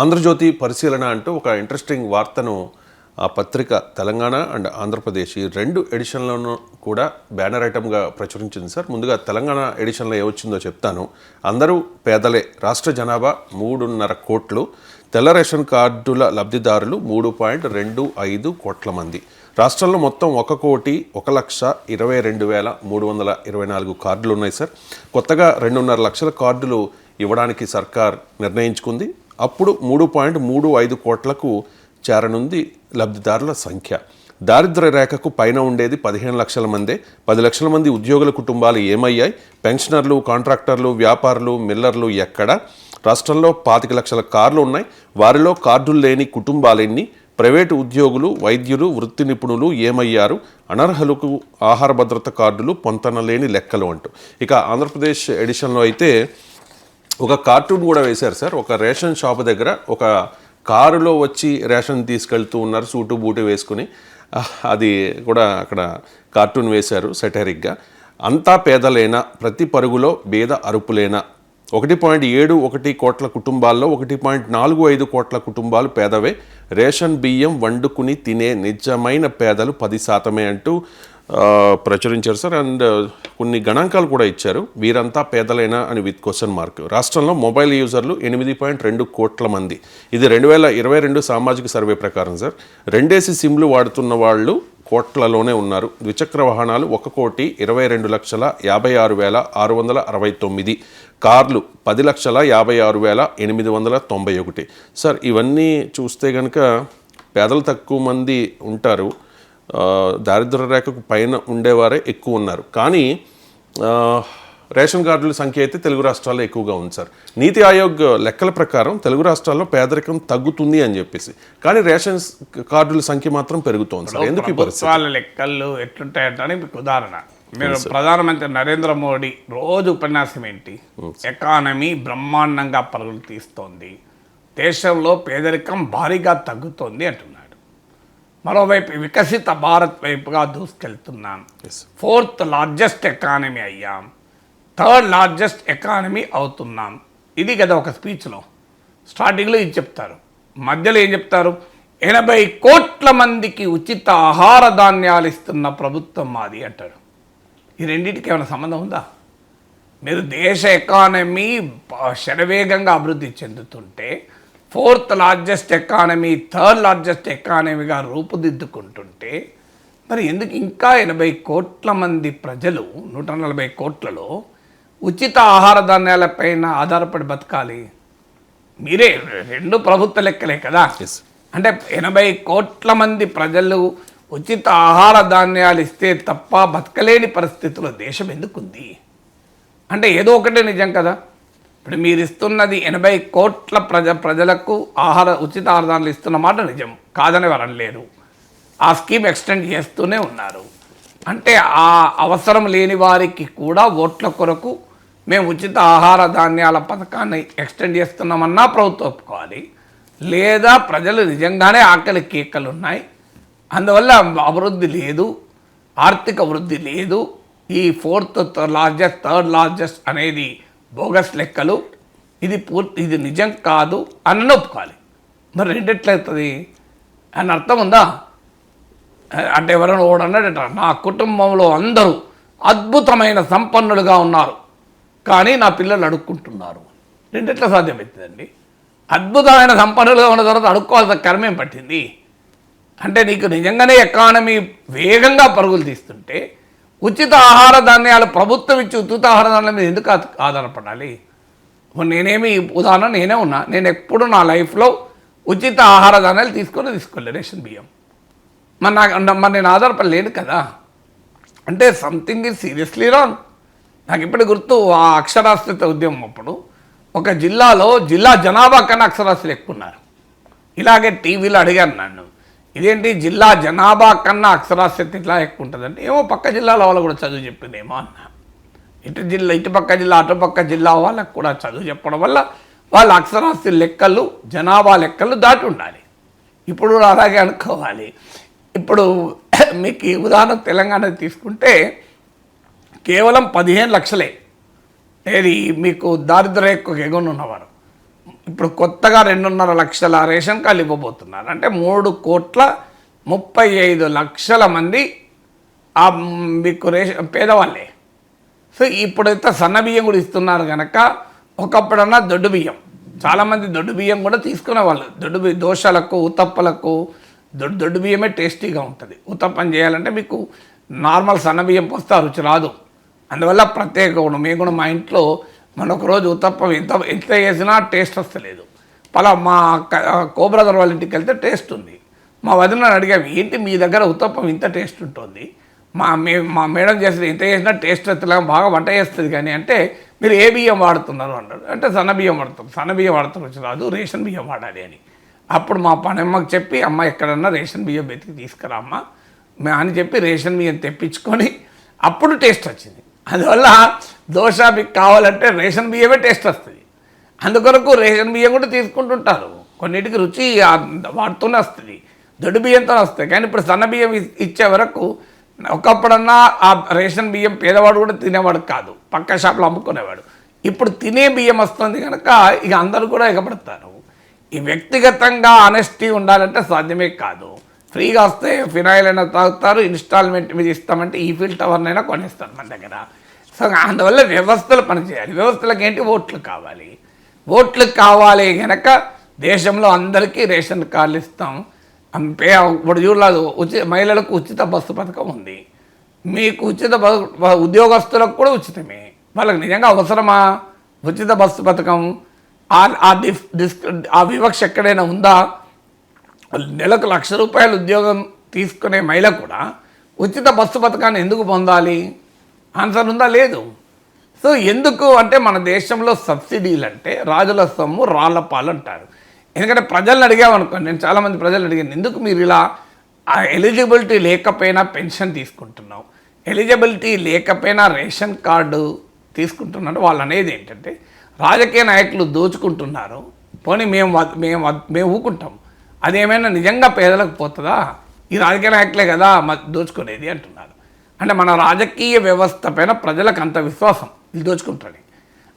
ఆంధ్రజ్యోతి పరిశీలన అంటూ ఒక ఇంట్రెస్టింగ్ వార్తను ఆ పత్రిక తెలంగాణ అండ్ ఆంధ్రప్రదేశ్ ఈ రెండు ఎడిషన్లను కూడా బ్యానర్ ఐటమ్గా ప్రచురించింది సార్. ముందుగా తెలంగాణ ఎడిషన్లో ఏమొచ్చిందో చెప్తాను. అందరూ పేదలే. రాష్ట్ర జనాభా మూడున్నర కోట్లు. తెల్ల రేషన్ కార్డుల లబ్ధిదారులు మూడు పాయింట్ రెండు ఐదు కోట్ల మంది. రాష్ట్రంలో మొత్తం ఒక కోటి ఒక లక్ష ఇరవై రెండు వేల మూడు వందల ఇరవై నాలుగు కార్డులు ఉన్నాయి సార్. కొత్తగా రెండున్నర లక్షల కార్డులు ఇవ్వడానికి సర్కార్ నిర్ణయించుకుంది. అప్పుడు మూడు పాయింట్ మూడు ఐదు కోట్లకు చేరనుంది లబ్ధిదారుల సంఖ్య. దారిద్ర్య రేఖకు పైన ఉండేది పదిహేను లక్షల మందే. పది లక్షల మంది ఉద్యోగుల కుటుంబాలు ఏమయ్యాయి? పెన్షనర్లు కాంట్రాక్టర్లు వ్యాపారులు మిల్లర్లు ఎక్కడ? రాష్ట్రంలో పాతిక లక్షల కార్లు ఉన్నాయి. వారిలో కార్డులు లేని కుటుంబాలెన్ని ప్రైవేటు ఉద్యోగులు వైద్యులు వృత్తి నిపుణులు ఏమయ్యారు? అనర్హులకు ఆహార భద్రత కార్డులు పొంతనలేని లెక్కలు అంటూ. ఇక ఆంధ్రప్రదేశ్ ఎడిషన్లో అయితే ఒక కార్టూన్ కూడా వేశారు సార్. ఒక రేషన్ షాప్ దగ్గర ఒక కారులో వచ్చి రేషన్ తీసుకెళ్తూ ఉన్నారు సూటు బూటు వేసుకుని. అది కూడా అక్కడ కార్టూన్ వేశారు సెటరిక్గా. అంతా పేదలేనా ప్రతి పరుగులో బేద అరుపులేనా? ఒకటి పాయింట్ ఏడు ఒకటి కోట్ల కుటుంబాల్లో ఒకటి పాయింట్ నాలుగు ఐదు కోట్ల కుటుంబాలు పేదవే. రేషన్ బియ్యం వండుకుని తినే నిజమైన పేదలు పది శాతమే అంటూ ప్రచురించారు సార్. అండ్ కొన్ని గణాంకాలు కూడా ఇచ్చారు. వీరంతా పేదలైనా అని విత్ క్వశ్చన్ మార్క్ రాష్ట్రంలో మొబైల్ యూజర్లు ఎనిమిది పాయింట్ రెండు కోట్ల మంది. ఇది రెండు వేల ఇరవై రెండు సామాజిక సర్వే ప్రకారం సార్. రెండేసి సిమ్లు వాడుతున్న వాళ్ళు కోట్లలోనే ఉన్నారు. ద్విచక్ర వాహనాలు ఒక కోటి ఇరవై రెండు లక్షల యాభై ఆరు వేల ఆరు వందల అరవై తొమ్మిది. కార్లు పది లక్షల యాభై ఆరు వేల ఎనిమిది వందల తొంభై ఒకటి. సార్ ఇవన్నీ చూస్తే కనుక పేదలు తక్కువ మంది ఉంటారు. ఆ, దారిద్ర్య రేఖకు పైన ఉండేవారే ఎక్కువ ఉన్నారు. కానీ రేషన్ కార్డుల సంఖ్య అయితే తెలుగు రాష్ట్రాల్లో ఎక్కువగా ఉంది సార్. నీతి ఆయోగ్ లెక్కల ప్రకారం తెలుగు రాష్ట్రాల్లో పేదరికం తగ్గుతుంది అని చెప్పేసి. కానీ రేషన్ కార్డుల సంఖ్య మాత్రం పెరుగుతోంది సార్. ఎందుకు ప్రభుత్వాల లెక్కలు ఎట్లుంటాయంటే మీకు ఉదాహరణ. మీరు ప్రధానమంత్రి నరేంద్ర మోడీ రోజు ఉపన్యాసం ఏంటి? ఎకానమీ బ్రహ్మాండంగా పరుగులు తీస్తోంది. దేశంలో పేదరికం భారీగా తగ్గుతోంది అంటున్నాడు మరోవైపు వికసిత భారత్ వైపుగా దూసుకెళ్తున్నాం. ఫోర్త్ లార్జెస్ట్ ఎకానమీ అయ్యాం. థర్డ్ లార్జెస్ట్ ఎకానమీ అవుతున్నాం. ఇది కదా ఒక స్పీచ్లో స్టార్టింగ్లో ఇది చెప్తారు. మధ్యలో ఏం చెప్తారు? ఎనభై కోట్ల మందికి ఉచిత ఆహార ధాన్యాలు ఇస్తున్న ప్రభుత్వం మాది అంటారు. ఈ రెండింటికి ఏమైనా సంబంధం ఉందా? మీరు దేశ ఎకానమీ శరవేగంగా అభివృద్ధి చెందుతుంటే fourth largest economy third largest ఎకానమీగా రూపుదిద్దుకుంటుంటే మరి ఎందుకు ఇంకా ఎనభై కోట్ల మంది ప్రజలు నూట నలభై కోట్లలో ఉచిత ఆహార ధాన్యాలపైన ఆధారపడి బతకాలి? మీరే రెండు ప్రభుత్వ లెక్కలే కదా. అంటే ఎనభై కోట్ల మంది ప్రజలు ఉచిత ఆహార ధాన్యాలు ఇస్తే తప్ప బతకలేని పరిస్థితిలో దేశం ఎందుకుంది? అంటే ఏదో ఒకటే నిజం కదా. ఇప్పుడు మీరు ఇస్తున్నది ఎనభై కోట్ల ప్రజ ప్రజలకు ఆహార ఉచిత ఆహారాలు ఇస్తున్న మాట నిజం. కాదని వరం లేరు. ఆ స్కీమ్ ఎక్స్టెండ్ చేస్తూనే ఉన్నారు. అంటే ఆ అవసరం లేని వారికి కూడా ఓట్ల కొరకు మేము ఉచిత ఆహార ధాన్యాల పథకాన్ని ఎక్స్టెండ్ చేస్తున్నామన్నా ప్రభుత్వం ఒప్పుకోవాలి. లేదా ప్రజలు నిజంగానే ఆకలి కేకలు ఉన్నాయి. అందువల్ల అభివృద్ధి లేదు. ఆర్థిక వృద్ధి లేదు. ఈ ఫోర్త్ లార్జెస్ట్ థర్డ్ లార్జెస్ట్ అనేది బోగస్ లెక్కలు ఇది పూర్తి ఇది నిజం కాదు అని ఒప్పుకోవాలి. మరి రెండెట్లవుతుంది అని అర్థం ఉందా? అంటే ఎవరైనా ఒకడు అన్నాడట నా కుటుంబంలో అందరూ అద్భుతమైన సంపన్నులుగా ఉన్నారు. కానీ నా పిల్లలు అడుక్కుంటున్నారు. రెండెట్లా సాధ్యమవుతుందండి అద్భుతమైన సంపన్నులుగా ఉన్న తర్వాత అడుక్కోవాల్సిన కర్మేం పట్టింది? అంటే నీకు నిజంగానే ఎకానమీ వేగంగా పరుగులు తీస్తుంటే ఉచిత ఆహార ధాన్యాలు ప్రభుత్వం ఇచ్చి ఉచిత ఆహార ధాన్యాల మీద ఎందుకు ఆధారపడాలి? నేనేమి ఉదాహరణ నేనే ఉన్నా. నేను ఎప్పుడు నా లైఫ్లో ఉచిత ఆహార ధాన్యాలు తీసుకొని తీసుకోలేదు రేషన్ బియ్యం. మరి నాకు మరి నేను ఆధారపడలేను కదా. అంటే సంథింగ్ ఈజ్ సీరియస్లీ రాంగ్ నాకు ఇప్పుడు గుర్తు ఆ అక్షరాస్యత ఉద్యమం అప్పుడు ఒక జిల్లాలో జిల్లా జనాభా కన్నా అక్షరాస్యులు ఎక్కువ ఉన్నారు. ఇలాగే టీవీలో అడిగాను నన్ను. ఇదేంటి? జిల్లా జనాభా కన్నా అక్షరాస్యత ఇట్లా ఎక్కువ ఉంటుందంటే ఏమో పక్క జిల్లాల వాళ్ళు కూడా చదువు చెప్పిందేమో అన్న. ఇటు జిల్లా ఇటు పక్క జిల్లా అటు పక్క జిల్లా వాళ్ళకు కూడా చదువు చెప్పడం వల్ల వాళ్ళ అక్షరాస్తి లెక్కలు జనాభా లెక్కలు దాటి ఉండాలి. ఇప్పుడు అలాగే అనుకోవాలి. ఇప్పుడు మీకు ఈ ఉదాహరణ తెలంగాణ తీసుకుంటే కేవలం పదిహేను లక్షలే. ఏది? మీకు దారిద్ర్య ఎక్కువ ఎగువన ఇప్పుడు కొత్తగా రెండున్నర లక్షల రేషన్ కార్డులు ఇవ్వబోతున్నారు. అంటే మూడు కోట్ల ముప్పై ఐదు లక్షల మంది ఆ మీకు రేషన్ పేదవాళ్ళే. సో ఇప్పుడైతే సన్న బియ్యం కూడా ఇస్తున్నారు కనుక ఒకప్పుడన్నా దొడ్డు బియ్యం. చాలామంది దొడ్డు బియ్యం కూడా తీసుకునేవాళ్ళు. దొడ్డు బియ్యం దోశలకు ఉతప్పలకు దొడ్డు దొడ్డు బియ్యమే టేస్టీగా ఉంటుంది. ఉతప్పం చేయాలంటే మీకు నార్మల్ సన్న బియ్యం పోస్తే ఆ రుచి రాదు. అందువల్ల ప్రత్యేక గుణం. మేము కూడా మా ఇంట్లో మన రోజు ఉత్తప్పం ఎంత ఎంత వేసినా టేస్ట్ వస్తలేదు. పలా మా కోబ్రదర్ వాళ్ళ ఇంటికి వెళ్తే టేస్ట్ ఉంది. మా వదిన అడిగాము ఏంటి మీ దగ్గర ఉత్తప్పం ఇంత టేస్ట్ ఉంటుంది? మా మే మా మేడం చేసేది ఎంత చేసినా టేస్ట్ వస్తలే బాగా వంట చేస్తుంది కానీ అంటే మీరు ఏ బియ్యం వాడుతున్నారు? అన్నారు అంటే సన్న బియ్యం వాడుతాం. సన్న బియ్యం వాడుతాం వచ్చి రాదు రేషన్ బియ్యం వాడాలి అని. అప్పుడు మా పనమ్మకి చెప్పి అమ్మ ఎక్కడన్నా రేషన్ బియ్యం వెతికి తీసుకురా అమ్మ అని చెప్పి రేషన్ బియ్యం తెప్పించుకొని అప్పుడు టేస్ట్ వచ్చింది. అందువల్ల దోశ మీకు కావాలంటే రేషన్ బియ్యమే టేస్ట్ వస్తుంది. అందుకొరకు రేషన్ బియ్యం కూడా తీసుకుంటుంటారు. కొన్నిటికి రుచి వాడుతూనే వస్తుంది. దొడ్డు బియ్యంతో వస్తాయి కానీ ఇప్పుడు సన్న బియ్యం ఇచ్చే వరకు ఒకప్పుడన్నా ఆ రేషన్ బియ్యం పేదవాడు కూడా తినేవాడు కాదు. పక్క షాప్లో అమ్ముకునేవాడు. ఇప్పుడు తినే బియ్యం వస్తుంది కనుక ఇక అందరూ కూడా ఎగబడతారు ఈ వ్యక్తిగతంగా ఆనెస్టీ ఉండాలంటే సాధ్యమే కాదు. ఫ్రీగా వస్తే ఫినాయిల్ అయినా తాగుతారు ఇన్స్టాల్మెంట్ మీద ఇస్తామంటే ఈ ఫీల్ టవర్నైనా కొనేస్తారు మన దగ్గర. సో అందువల్ల వ్యవస్థలు పనిచేయాలి. వ్యవస్థలకు ఏంటి? ఓట్లు కావాలి. ఓట్లు కావాలి కనుక దేశంలో అందరికీ రేషన్ కార్డులు ఇస్తాం. అం- పే ఇప్పుడు చూడలేదు ఉచిత మహిళలకు ఉచిత బస్సు పథకం ఉంది. మీకు ఉచిత ఉద్యోగస్తులకు కూడా ఉచితమే. వాళ్ళకి నిజంగా అవసరమా? ఉచిత బస్సు పథకం? ఆ- ఆ డిస్ డిస్ ఆ వివక్ష ఎక్కడైనా ఉందా? నెలకు లక్ష రూపాయలు ఉద్యోగం తీసుకునే మహిళ కూడా ఉచిత బస్సు పథకాన్ని ఎందుకు పొందాలి? ఆన్సర్ ఉందా? లేదు. సో ఎందుకు అంటే మన దేశంలో సబ్సిడీలు అంటే రాజుల సొమ్ము రాళ్ళ పాలు అంటారు. ఎందుకంటే ప్రజలను అడిగామనుకోండి నేను చాలామంది ప్రజలు అడిగాను ఎందుకు మీరు ఇలా ఆ ఎలిజిబిలిటీ లేకపోయినా పెన్షన్ తీసుకుంటున్నాం ఎలిజిబిలిటీ లేకపోయినా రేషన్ కార్డు తీసుకుంటున్నారు వాళ్ళు అనేది ఏంటంటే రాజకీయ నాయకులు దోచుకుంటున్నారు పోనీ మేము మేము మేము ఊకుంటాం. అదేమైనా నిజంగా పేదలకు పోతుందా? ఈ రాజకీయ నాయకులే కదా దోచుకునేది అంటున్నారు. అంటే మన రాజకీయ వ్యవస్థ పైన ప్రజలకు అంత విశ్వాసం ఇది దోచుకుంటారని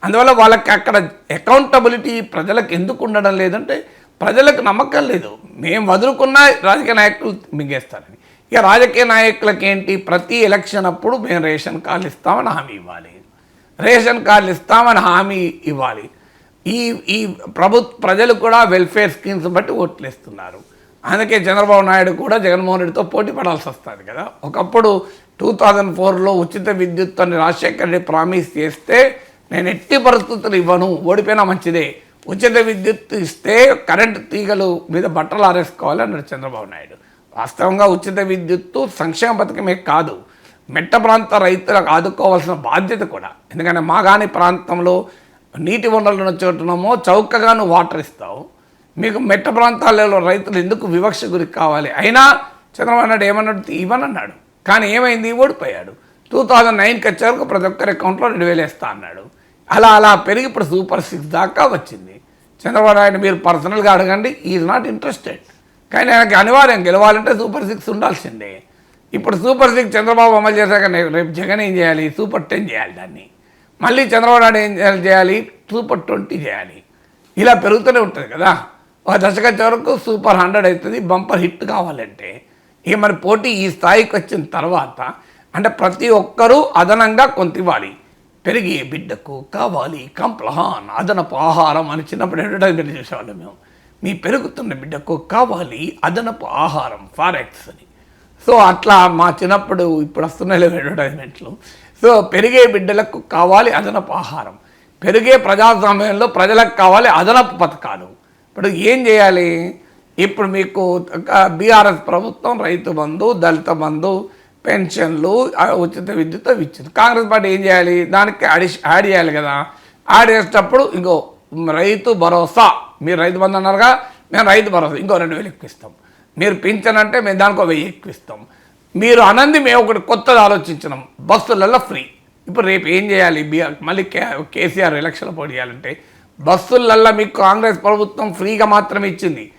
అందువల్ల వాళ్ళకి అక్కడ అకౌంటబిలిటీ ప్రజలకు ఎందుకు ఉండడం లేదంటే ప్రజలకు నమ్మకం లేదు. మేము వదులుకున్న రాజకీయ నాయకులు మింగేస్తారని ఇక రాజకీయ నాయకులకేంటి? ప్రతి ఎలక్షన్ అప్పుడు మేము రేషన్ కార్డులు ఇస్తామని హామీ ఇవ్వాలి. రేషన్ కార్డులు ఇస్తామని హామీ ఇవ్వాలి. ఈ ఈ ప్రభుత్వ ప్రజలు కూడా వెల్ఫేర్ స్కీమ్స్ బట్టి ఓట్లేస్తున్నారు. అందుకే చంద్రబాబు నాయుడు కూడా జగన్మోహన్ రెడ్డితో పోటీ పడాల్సి వస్తుంది కదా. ఒకప్పుడు టూ థౌజండ్ ఫోర్లో ఉచిత విద్యుత్ అని రాజశేఖర రెడ్డి ప్రామిస్ చేస్తే నేను ఎట్టి పరిస్థితులు ఇవ్వను ఓడిపోయినా మంచిదే. ఉచిత విద్యుత్ ఇస్తే కరెంటు తీగలు మీద బట్టలు ఆరేసుకోవాలి అన్నాడు చంద్రబాబు నాయుడు. వాస్తవంగా ఉచిత విద్యుత్తు సంక్షేమ పథకమే కాదు మెట్ట ప్రాంత రైతులకు ఆదుకోవాల్సిన బాధ్యత కూడా. ఎందుకంటే మాగాణి ప్రాంతంలో నీటి వనరులను చోటునమో చౌకగాను వాటర్ ఇస్తావు. మీకు మెట్ట ప్రాంతాలలో రైతులు ఎందుకు వివక్ష గురి కావాలి? అయినా చంద్రబాబు నాయుడు ఏమన్నాడు? ఇవ్వనన్నాడు. కానీ ఏమైంది? ఓడిపోయాడు. టూ థౌజండ్ నైన్కి వచ్చే వరకు ప్రతి ఒక్కరి అకౌంట్లో రెండు వేలు వేస్తా అన్నాడు. అలా అలా పెరిగి ఇప్పుడు సూపర్ సిక్స్ దాకా వచ్చింది. చంద్రబాబు నాయుడు మీరు పర్సనల్గా అడగండి. ఈజ్ నాట్ ఇంట్రెస్టెడ్ కానీ ఆయనకి అనివార్యం గెలవాలంటే సూపర్ సిక్స్ ఉండాల్సిందే. ఇప్పుడు సూపర్ సిక్స్ చంద్రబాబు అమలు చేశాక రేపు జగన్ ఏం చేయాలి? సూపర్ టెన్ చేయాలి దాన్ని. మళ్ళీ చంద్రబాబు నాయుడు ఏం చేయాలి- సూపర్ ట్వంటీ చేయాలి. ఇలా పెరుగుతూనే ఉంటుంది కదా. ఒక దశకు వరకు సూపర్ హండ్రెడ్ అవుతుంది బంపర్ హిట్ కావాలంటే. ఇక మరి పోటీ ఈ స్థాయికి వచ్చిన తర్వాత అంటే ప్రతి ఒక్కరూ అదనంగా కొంత ఇవ్వాలి. పెరిగే బిడ్డకు కావాలి కంప్లహాన్ అదనపు ఆహారం అని చిన్నప్పుడు అడ్వర్టైజ్మెంట్ చేసేవాళ్ళం మేము. మీ పెరుగుతున్న బిడ్డకు కావాలి అదనపు ఆహారం ఫారెక్స్ అని. సో అట్లా మా చిన్నప్పుడు ఇప్పుడు వస్తున్నాయి అడ్వర్టైజ్మెంట్లు సో పెరిగే బిడ్డలకు కావాలి అదనపు ఆహారం. పెరిగే ప్రజాస్వామ్యంలో ప్రజలకు కావాలి అదనపు పథకాలు. ఇప్పుడు ఏం చేయాలి? ఇప్పుడు మీకు బీఆర్ఎస్ ప్రభుత్వం రైతు బంధు దళిత బంధు పెన్షన్లు ఉచిత విద్యుత్ ఇచ్చింది కాంగ్రెస్ పార్టీ ఏం చేయాలి? దానికి అడిష్ యాడ్ చేయాలి కదా. యాడ్ చేసేటప్పుడు ఇంకో రైతు భరోసా. మీరు రైతు బంధు అన్నారుగా మేము రైతు భరోసా. ఇంకో రెండు వేలు ఎక్కువ ఇస్తాం. మీరు పింఛన్ అంటే మేము దానికో వెయ్యి ఎక్కువ ఇస్తాం. మీరు అనంది మేము ఒకటి కొత్తది ఆలోచించినాం. బస్సులలో ఫ్రీ. ఇప్పుడు రేపు ఏం చేయాలి? మళ్ళీ కే కేసీఆర్ ఎలక్షన్ పోటీ చేయాలంటే బస్సులల్లో మీకు కాంగ్రెస్ ప్రభుత్వం ఫ్రీగా మాత్రమే ఇచ్చింది.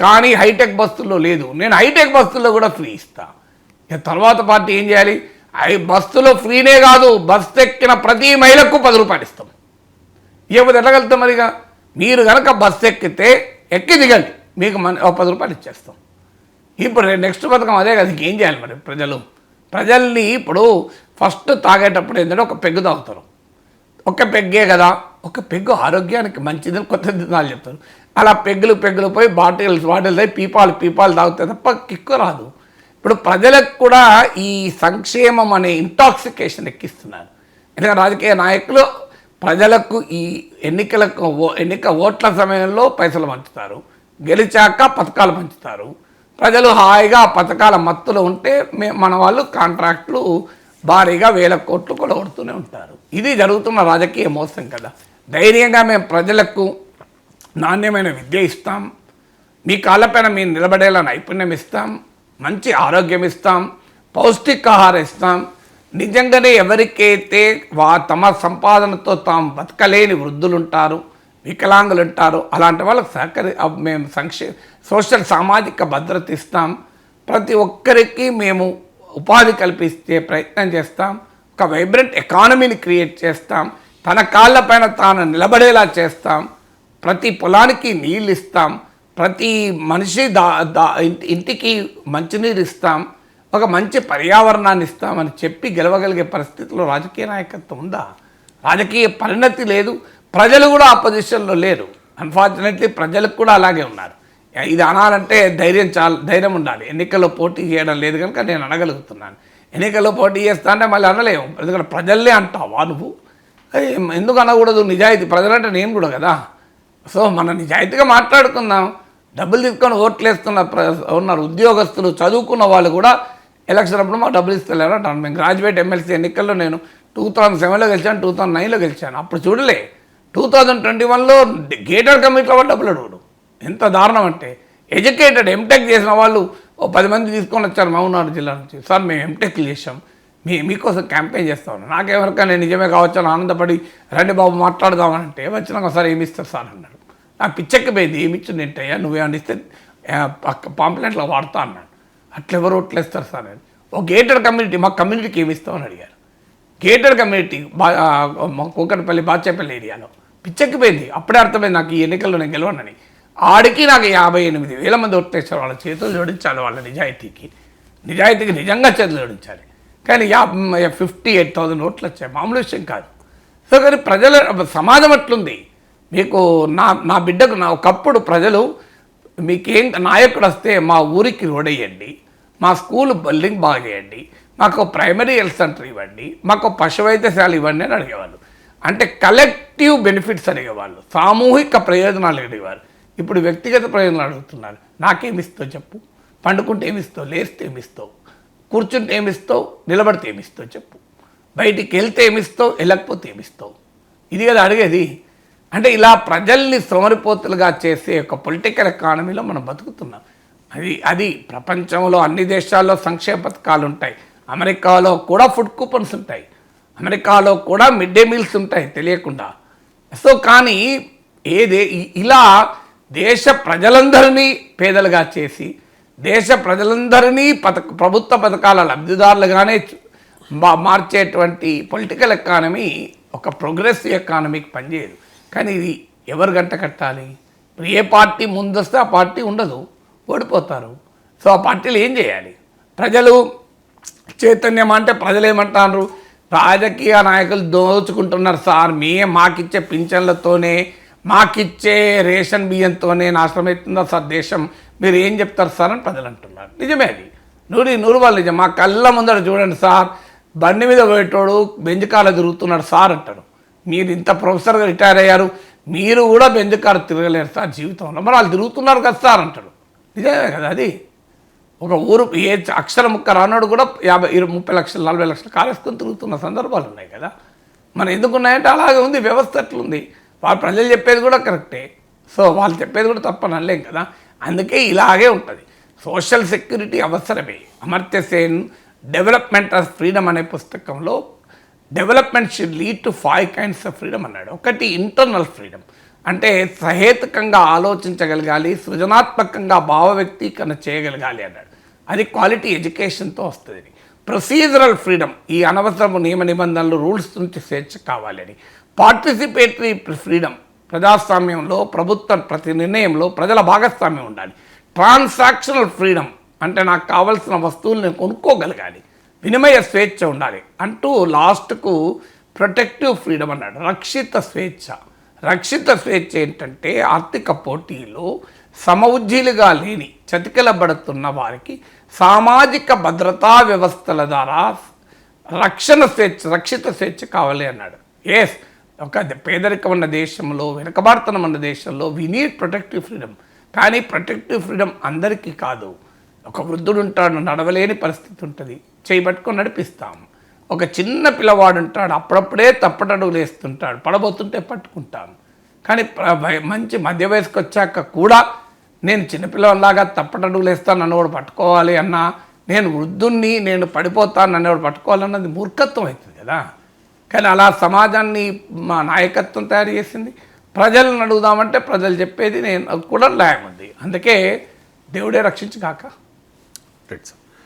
కానీ హైటెక్ బస్సుల్లో లేదు. నేను హైటెక్ బస్సుల్లో కూడా ఫ్రీ ఇస్తా. తర్వాత పార్టీ ఏం చేయాలి? ఐ బస్సులో ఫ్రీనే కాదు. బస్సు ఎక్కిన ప్రతి మహిళకు పది రూపాయలు ఇస్తాం. ఇవ్వదు ఎట్లగలుగుతాం మరిగా? మీరు కనుక బస్సు ఎక్కితే ఎక్కి దిగండి. మీకు మన పది రూపాయలు ఇచ్చేస్తాం. ఇప్పుడు నెక్స్ట్ పథకం అదే కదా ఇంకేం చేయాలి మరి ప్రజలు? ప్రజల్ని ఇప్పుడు ఫస్ట్ తాగేటప్పుడు ఏంటంటే ఒక పెగ్గు తాగుతారు. ఒక పెగ్గే కదా ఒక పెగ్గు ఆరోగ్యానికి మంచిదని కొత్త దినాలు చెప్తారు. అలా పెగ్గులు పెగ్గులు పోయి బాటిల్స్ బాటిల్స్ అయి పీపాలు పీపాలు తాగుతాయి తప్ప కిక్కు రాదు. ఇప్పుడు ప్రజలకు కూడా ఈ సంక్షేమం అనే ఇంటాక్సికేషన్ ఎక్కిస్తున్నారు. ఎందుకంటే రాజకీయ నాయకులు ప్రజలకు ఈ ఎన్నికలకు ఓ- ఎన్నిక ఓట్ల సమయంలో పైసలు పంచుతారు. గెలిచాక పథకాలు పంచుతారు. ప్రజలు హాయిగా పథకాల మత్తులో ఉంటే మే మన వాళ్ళు కాంట్రాక్టులు భారీగా వేల కోట్లు కూడా ఉంటారు. ఇది జరుగుతున్న రాజకీయ మోసం కదా. ధైర్యంగా మేము ప్రజలకు నాణ్యమైన విద్య ఇస్తాం. మీ కాళ్ళపైన మీరు నిలబడేలా నైపుణ్యం ఇస్తాం. మంచి ఆరోగ్యం ఇస్తాం. పౌష్టికాహారం ఇస్తాం. నిజంగానే ఎవరికైతే వా తమ సంపాదనతో తాము బతకలేని వృద్ధులు ఉంటారు వికలాంగులు ఉంటారు అలాంటి వాళ్ళకి సహకరి మేము సంక్షే సోషల్ సామాజిక భద్రత ఇస్తాం ప్రతి ఒక్కరికి మేము ఉపాధి కల్పిస్తే ప్రయత్నం చేస్తాం. ఒక వైబ్రెంట్ ఎకానమీని క్రియేట్ చేస్తాం. తన కాళ్ళపైన తాను నిలబడేలా చేస్తాం. ప్రతి పొలానికి నీళ్ళు ఇస్తాం ప్రతి మనిషి దా దా ఇంటికి మంచినీరు ఇస్తాం ఒక మంచి పర్యావరణాన్ని ఇస్తామని చెప్పి గెలవగలిగే పరిస్థితిలో రాజకీయ నాయకత్వం ఉందా? రాజకీయ పరిణతి లేదు. ప్రజలు కూడా ఆ పొజిషన్లో లేరు. అన్ఫార్చునేట్లీ ప్రజలకు కూడా అలాగే ఉన్నారు. ఇది అనాలంటే ధైర్యం చాలా ధైర్యం ఉండాలి. ఎన్నికల్లో పోటీ చేయడం లేదు కనుక నేను అనగలుగుతున్నాను. ఎన్నికల్లో పోటీ చేస్తా అంటే మళ్ళీ అనలేము. ఎందుకంటే ప్రజల్లే అంటావా నువ్వు. ఎందుకు అనకూడదు? నిజాయితీ ప్రజలంటే నేను కూడా కదా. సో మన నిజాయితీగా మాట్లాడుకుందాం. డబ్బులు తీసుకొని ఓట్లేస్తున్న ప్ర- ఉన్నారు ఉద్యోగస్తులు చదువుకున్న వాళ్ళు కూడా ఎలక్షన్ అప్పుడు మాకు డబ్బులు ఇస్తలేరు అంటాను మేము గ్రాడ్యుయేట్ ఎమ్మెల్సీ ఎన్నికల్లో నేను టూ థౌజండ్ సెవెన్లో గెలిచాను టూ థౌజండ్ నైన్లో గెలిచాను. అప్పుడు చూడలే టూ థౌజండ్ ట్వంటీ వన్లో గేటర్ కమిటీలో వాళ్ళు డబ్బులు అడుగుడు. ఎంత దారుణం అంటే ఎడ్యుకేటెడ్ ఎంటెక్ చేసిన వాళ్ళు ఓ పది మంది తీసుకొని వచ్చారు మహబూబ్నగర్ జిల్లా నుంచి. సార్ మేము ఎంటెక్ చేసాం మీ మీకోసం క్యాంపెయిన్ చేస్తాను ఉన్నాను నేను నిజమే కావచ్చు ఆనందపడి రండి బాబు మాట్లాడదామనంటే వచ్చినాక సార్ ఏమి ఇస్తారు సార్? అన్నాడు. నాకు పిచ్చెక్కిపోయింది. ఏమి ఇచ్చింది ఏంటయ్యా నువ్వేమని ఇస్తే పాంప్లెంట్లో వాడతా అన్నాడు. అట్లా ఎవరు ఇస్తారు సార్? అని. ఓ గేటెడ్ కమ్యూనిటీ మా కమ్యూనిటీకి ఏమి ఇస్తామని అడిగారు. గేటెడ్ కమ్యూనిటీ బా మా కూకట్పల్లి బాచేపల్లి ఏరియాలో. పిచ్చెక్కిపోయింది. అప్పుడే అర్థమైంది నాకు ఈ ఎన్నికల్లో నేను గెలవనని. ఆడికి నాకు యాభై ఎనిమిది వేల మంది ఓట్లేసారు వాళ్ళ చేతులు జోడించాలి వాళ్ళ నిజాయితీకి. నిజాయితీకి నిజంగా చేతులు జోడించాలి. కానీ యా ఫిఫ్టీ ఎయిట్ థౌసండ్ ఓట్లు వచ్చాయి. మామూలు విషయం కాదు. సో కానీ ప్రజల సమాజం అట్లుంది మీకు నా నా బిడ్డకు నా ఒకప్పుడు ప్రజలు మీకేం నాయకుడు వస్తే మా ఊరికి రోడ్ వేయండి మా స్కూల్ బిల్డింగ్ బాగా చేయండి మాకు ప్రైమరీ హెల్త్ సెంటర్ ఇవ్వండి మాకు పశు వైద్యశాల ఇవ్వండి అని అడిగేవాళ్ళు. అంటే కలెక్టివ్ బెనిఫిట్స్ అడిగేవాళ్ళు. సామూహిక ప్రయోజనాలు అడిగేవారు. ఇప్పుడు వ్యక్తిగత ప్రయోజనాలు అడుగుతున్నారు. నాకేమిస్తావు చెప్పు. పండుకుంటే ఏమిస్తావు? లేస్తే ఏమిస్తావు? కూర్చుంటే ఏమిస్తావు? నిలబడితే ఏమిస్తావు చెప్పు. బయటికి వెళ్తే ఏమిస్తావు? వెళ్ళకపోతే ఏమిస్తావు? ఇది కదా అడిగేది. అంటే ఇలా ప్రజల్ని సోమరిపోతులుగా చేసే ఒక పొలిటికల్ ఎకానమీలో మనం బతుకుతున్నాం. అది అది ప్రపంచంలో అన్ని దేశాల్లో సంక్షేమ పథకాలు ఉంటాయి. అమెరికాలో కూడా ఫుడ్ కూపన్స్ ఉంటాయి. అమెరికాలో కూడా మిడ్ డే మీల్స్ ఉంటాయి తెలియకుండా. సో కానీ ఏదే ఇ- ఇలా దేశ ప్రజలందరినీ పేదలుగా చేసి దేశ ప్రజలందరినీ పథక ప్రభుత్వ పథకాల లబ్ధిదారులుగానే మార్చేటువంటి పొలిటికల్ ఎకానమీ ఒక ప్రోగ్రెసివ్ ఎకానమీకి పనిచేయదు. కానీ ఇది ఎవరు గంట కట్టాలి? ఇప్పుడు ఏ పార్టీ ముందొస్తే ఆ పార్టీ ఉండదు ఓడిపోతారు. సో ఆ పార్టీలు ఏం చేయాలి? ప్రజలు చైతన్యం అంటే ప్రజలు ఏమంటారు రాజకీయ నాయకులు దోచుకుంటున్నారు సార్ మే మాకిచ్చే పింఛన్లతోనే మాకిచ్చే రేషన్ బియ్యంతోనే నాశనం అవుతుందా సార్ దేశం? మీరు ఏం చెప్తారు సార్ అని ప్రజలు అంటున్నారు. నిజమే అది. నూరి నూరు వాళ్ళు నిజం. మా కళ్ళ ముందర చూడండి సార్. బండి మీద పోయేటోడు బెంజకాల తిరుగుతున్నాడు సార్ అంటాడు మీరు ఇంత ప్రొఫెసర్గా రిటైర్ అయ్యారు. మీరు కూడా బెంజకారు తిరగలేరు సార్ జీవితంలో. మరి వాళ్ళు తిరుగుతున్నారు కదా సార్ అంటాడు నిజమే కదా అది. ఒక ఊరు ఏ అక్షర ముక్క రానోడు కూడా యాభై ఇరవై ముప్పై లక్షలు నలభై లక్షలు కాలేసుకొని తిరుగుతున్న సందర్భాలు ఉన్నాయి కదా. మరి ఎందుకు ఉన్నాయంటే అలాగే ఉంది వ్యవస్థ అట్లుంది వాళ్ళు ప్రజలు చెప్పేది కూడా కరెక్టే. సో వాళ్ళు చెప్పేది కూడా తప్పని అనలేం కదా. అందుకే ఇలాగే ఉంటుంది. సోషల్ సెక్యూరిటీ అవసరమే. Amartya Sen development of freedom అనే పుస్తకంలో development should lead to five kinds of freedom అన్నాడు. ఒకటి ఇంటర్నల్ ఫ్రీడమ్. అంటే సహేతుకంగా ఆలోచించగలగాలి సృజనాత్మకంగా భావ వ్యక్తీకరణ చేయగలగాలి అన్నాడు. అది క్వాలిటీ ఎడ్యుకేషన్తో వస్తుంది. ప్రొసీజరల్ ఫ్రీడమ్ ఈ అనవసరము నియమ నిబంధనలు రూల్స్ నుంచి స్వేచ్ఛ కావాలని. పార్టిసిపేటరీ ఫ్రీడమ్ ప్రజాస్వామ్యంలో ప్రభుత్వ ప్రతి నిర్ణయంలో ప్రజల భాగస్వామ్యం ఉండాలి. ట్రాన్సాక్షనల్ ఫ్రీడమ్ అంటే నాకు కావలసిన వస్తువులు నేను కొనుక్కోగలగాలి. వినిమయ స్వేచ్ఛ ఉండాలి. అంటూ లాస్ట్కు ప్రొటెక్టివ్ ఫ్రీడమ్ అన్నాడు. రక్షిత స్వేచ్ఛ. రక్షిత స్వేచ్ఛ ఏంటంటే ఆర్థిక పోటీలో సమవుజ్జీలుగా లేని చతికిలబడుతున్న వారికి సామాజిక భద్రతా వ్యవస్థల ద్వారా రక్షణ స్వేచ్ఛ రక్షిత స్వేచ్ఛ కావాలి అన్నాడు. ఎస్ ఒక పేదరికం ఉన్న దేశంలో వెనకబార్తనం ఉన్న దేశంలో వి నీడ్ ప్రొటెక్టివ్ ఫ్రీడమ్ కానీ ప్రొటెక్టివ్ ఫ్రీడమ్ అందరికీ కాదు. ఒక వృద్ధుడు ఉంటాడు నడవలేని పరిస్థితి ఉంటుంది. చేయబట్టుకొని నడిపిస్తాం. ఒక చిన్న పిల్లవాడు ఉంటాడు అప్పుడప్పుడే తప్పటడుగులు వేస్తుంటాడు పడబోతుంటే పట్టుకుంటాం. కానీ మంచి మధ్య వయసుకు వచ్చాక కూడా నేను చిన్నపిల్లలాగా తప్పటడుగులు వేస్తాను నన్ను పట్టుకోవాలి అన్నా నేను వృద్ధుణ్ణి నేను పడిపోతాను నన్ను పట్టుకోవాలన్నది మూర్ఖత్వం అవుతుంది కదా. కానీ అలా సమాజాన్ని మా నాయకత్వం తయారు చేసింది. ప్రజలను అడుగుదామంటే ప్రజలు చెప్పేది నేను కూడా న్యాయం ఉంది అందుకే దేవుడే రక్షించుగాక రైట్ సార్